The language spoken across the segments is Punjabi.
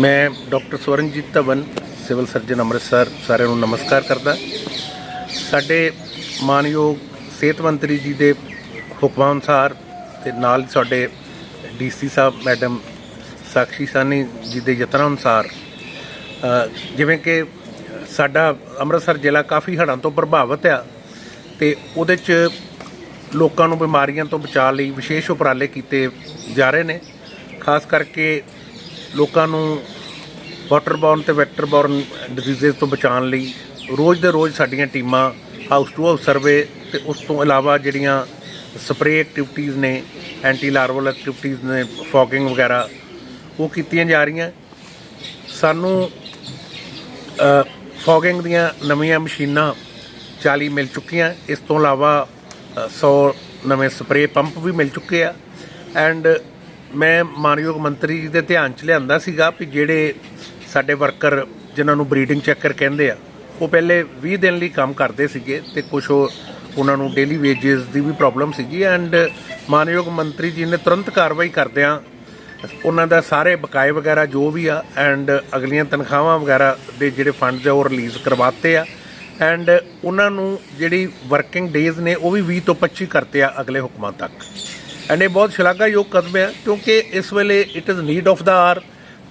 ਮੈਂ doctor Swaranjit Dhawan, civil surgeon Amritsar, ਸਾਰਿਆਂ ਨੂੰ ਨਮਸਕਾਰ ਕਰਦਾ। ਸਾਡੇ ਮਾਨਯੋਗ ਸਿਹਤ ਮੰਤਰੀ ਜੀ ਦੇ ਹੁਕਮਾਂ ਅਨੁਸਾਰ ਤੇ ਨਾਲ ਹੀ ਸਾਡੇ ਡੀਸੀ ਸਾਹਿਬ, ਮੈਡਮ ਸਾਕਸ਼ੀ ਸਾਨੀ ਜੀ ਦੇ ਯਤਨਾਂ ਅਨੁਸਾਰ ਜਿਵੇਂ ਕਿ ਸਾਡਾ ਅੰਮ੍ਰਿਤਸਰ ਜ਼ਿਲ੍ਹਾ ਕਾਫੀ ਹੜ੍ਹਾਂ ਤੋਂ ਪ੍ਰਭਾਵਿਤ ਆ ਤੇ ਉਹਦੇ 'ਚ ਲੋਕਾਂ ਨੂੰ ਬਿਮਾਰੀਆਂ ਤੋਂ ਬਚਾਅ ਲਈ ਵਿਸ਼ੇਸ਼ ਉਪਰਾਲੇ ਕੀਤੇ ਜਾ ਰਹੇ ਨੇ। ਖਾਸ ਕਰਕੇ ਲੋਕਾਂ ਨੂੰ ਵਾਟਰਬੋਰਨ ਤੇ ਵੈਕਟਰਬੋਰਨ ਡਿਜ਼ੀਜ਼ਸ ਤੋਂ ਬਚਾਉਣ ਲਈ ਰੋਜ਼ ਦੇ ਰੋਜ਼ ਸਾਡੀਆਂ ਟੀਮਾਂ ਹਾਊਸ ਟੂ ਹਾਊਸ ਸਰਵੇ ਤੇ ਉਸ ਤੋਂ ਇਲਾਵਾ ਜਿਹੜੀਆਂ ਸਪਰੇਅ ਐਕਟੀਵਿਟੀਜ਼ ਨੇ ਐਂਟੀ ਲਾਰਵਲ ਐਕਟੀਵਿਟੀਜ਼ ਨੇ ਫੌਗਿੰਗ ਵਗੈਰਾ ਉਹ ਕੀਤੀਆਂ ਜਾ ਰਹੀਆਂ। ਸਾਨੂੰ ਫੌਗਿੰਗ ਦੀਆਂ ਨਵੀਆਂ ਮਸ਼ੀਨਾਂ 40 ਮਿਲ ਚੁੱਕੀਆਂ। ਇਸ ਤੋਂ ਇਲਾਵਾ ਅ, 100 ਨਵੇਂ ਸਪਰੇਅ ਪੰਪ ਵੀ ਮਿਲ ਚੁੱਕੇ ਆ। ਐਂਡ ਮੈਂ ਮਾਨਯੋਗ ਮੰਤਰੀ ਜੀ ਦੇ ਧਿਆਨ ਚ ਲਿਆਂਦਾ ਸੀਗਾ ਕਿ ਜਿਹੜੇ ਸਾਡੇ ਵਰਕਰ ਜਿਨ੍ਹਾਂ ਨੂੰ ਬਰੀਡਿੰਗ ਚੈੱਕਰ ਕਹਿੰਦੇ ਆ, ਉਹ ਪਹਿਲੇ 20 ਦਿਨ ਲਈ ਕੰਮ ਕਰਦੇ ਸੀਗੇ ਤੇ ਕੁਝ ਉਹਨਾਂ ਨੂੰ ਡੇਲੀ ਵੇਜਸ ਦੀ ਵੀ ਪ੍ਰੋਬਲਮ ਸੀਗੀ ਐਂਡ ਮਾਨਯੋਗ ਮੰਤਰੀ ਜੀ ਨੇ ਤੁਰੰਤ ਕਾਰਵਾਈ ਕਰਦਿਆਂ ਉਹਨਾਂ ਦਾ ਸਾਰੇ ਬਕਾਏ ਵਗੈਰਾ ਜੋ ਵੀ ਆ ਐਂਡ ਅਗਲੀਆਂ ਤਨਖਾਹਾਂ ਵਗੈਰਾ ਦੇ ਜਿਹੜੇ ਫੰਡਸ ਆ ਉਹ ਰਿਲੀਜ਼ ਕਰਵਾਤੇ ਆ ਐਂਡ ਉਹਨਾਂ ਨੂੰ ਜਿਹੜੀ ਵਰਕਿੰਗ ਡੇਜ਼ ਨੇ ਉਹ ਵੀ 20 ਤੋਂ 25 ਕਰਤੇ ਆ ਅਗਲੇ ਹੁਕਮਾਂ ਤੱਕ। ਐਂਡ ਇਹ ਬਹੁਤ ਸ਼ਲਾਘਾਯੋਗ ਕਦਮ ਹੈ, ਕਿਉਂਕਿ ਇਸ ਵੇਲੇ it is need of the hour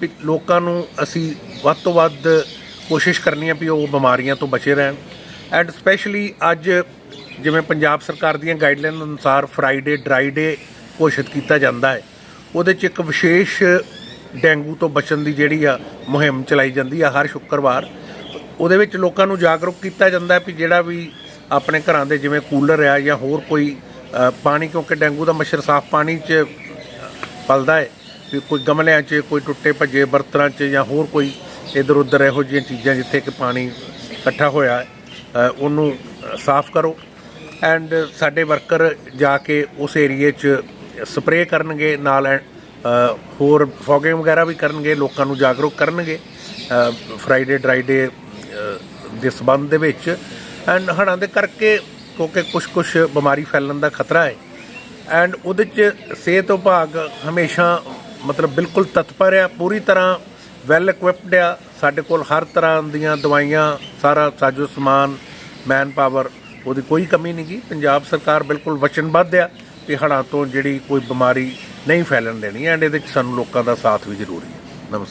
ਵੀ ਲੋਕਾਂ ਨੂੰ ਅਸੀਂ ਵੱਧ ਤੋਂ ਵੱਧ ਕੋਸ਼ਿਸ਼ ਕਰਨੀ ਹੈ ਵੀ ਉਹ ਬਿਮਾਰੀਆਂ ਤੋਂ ਬਚੇ ਰਹਿਣ। ਐਂਡ ਸਪੈਸ਼ਲੀ ਅੱਜ ਜਿਵੇਂ ਪੰਜਾਬ ਸਰਕਾਰ ਦੀਆਂ ਗਾਈਡਲਾਈਨ ਅਨੁਸਾਰ ਫਰਾਈਡੇ ਡਰਾਈ ਡੇ ਘੋਸ਼ਿਤ ਕੀਤਾ ਜਾਂਦਾ ਹੈ, ਉਹਦੇ 'ਚ ਇੱਕ ਵਿਸ਼ੇਸ਼ ਡੈਂਗੂ ਤੋਂ ਬਚਣ ਦੀ ਜਿਹੜੀ ਆ ਮੁਹਿੰਮ ਚਲਾਈ ਜਾਂਦੀ ਆ ਹਰ ਸ਼ੁੱਕਰਵਾਰ, ਉਹਦੇ ਵਿੱਚ ਲੋਕਾਂ ਨੂੰ ਜਾਗਰੂਕ ਕੀਤਾ ਜਾਂਦਾ ਹੈ ਵੀ ਜਿਹੜਾ ਵੀ ਆਪਣੇ ਘਰਾਂ ਦੇ ਜਿਵੇਂ ਕੂਲਰ ਆ ਜਾਂ ਹੋਰ ਕੋਈ ਪਾਣੀ ਕਿਉਂਕਿ ਡੈਂਗੂ ਦਾ ਮੱਛਰ ਸਾਫ਼ ਪਾਣੀ 'ਚ ਪਲਦਾ ਹੈ, ਵੀ ਕੋਈ ਗਮਲਿਆਂ 'ਚ, ਕੋਈ ਟੁੱਟੇ ਭੱਜੇ ਬਰਤਨਾਂ 'ਚ ਜਾਂ ਹੋਰ ਕੋਈ ਇਧਰ ਉਧਰ ਇਹੋ ਜਿਹੀਆਂ ਚੀਜ਼ਾਂ ਜਿੱਥੇ ਕਿ ਪਾਣੀ ਇਕੱਠਾ ਹੋਇਆ ਉਹਨੂੰ ਸਾਫ਼ ਕਰੋ। ਐਂਡ ਸਾਡੇ ਵਰਕਰ ਜਾ ਕੇ ਉਸ ਏਰੀਏ 'ਚ ਸਪਰੇਅ ਕਰਨਗੇ, ਨਾਲ ਹੋਰ ਫੋਗਿੰਗ ਵਗੈਰਾ ਵੀ ਕਰਨਗੇ, ਲੋਕਾਂ ਨੂੰ ਜਾਗਰੂਕ ਕਰਨਗੇ ਫਰਾਈਡੇ ਡਰਾਈਡੇ ਦੇ ਸਬੰਧ ਦੇ ਵਿੱਚ। ਐਂਡ ਹੜ੍ਹਾਂ ਦੇ ਕਰਕੇ ਕਿਉਂਕਿ ਕੁਝ ਕੁਝ ਬਿਮਾਰੀ ਫੈਲਣ ਦਾ ਖਤਰਾ ਹੈ। ਐਂਡ ਉਹਦੇ ਚ ਸਿਹਤ ਵਿਭਾਗ ਹਮੇਸ਼ਾ ਮਤਲਬ ਬਿਲਕੁਲ ਤਤਪਰ ਆ ਪੂਰੀ ਤਰ੍ਹਾਂ ਵੈਲ ਇਕਵਿਪਡ ਆ। ਸਾਡੇ ਕੋਲ ਹਰ ਤਰ੍ਹਾਂ ਦੀਆਂ ਦਵਾਈਆਂ, ਸਾਰਾ ਸਾਜੋ ਸਮਾਨ ਮੈਨ ਪਾਵਰ ਉਹਦੀ ਕੋਈ ਕਮੀ ਨਹੀਂ ਗੀ। ਪੰਜਾਬ ਸਰਕਾਰ ਬਿਲਕੁਲ ਵਚਨਬੱਧ ਆ ਕਿ ਹੜ੍ਹਾਂ ਤੋਂ ਜਿਹੜੀ ਕੋਈ ਬਿਮਾਰੀ ਨਹੀਂ ਫੈਲਣ ਦੇਣੀ। ਐਂਡ ਇਹਦੇ ਚ ਸਾਨੂੰ ਲੋਕਾਂ ਦਾ ਸਾਥ ਵੀ ਜ਼ਰੂਰੀ ਹੈ।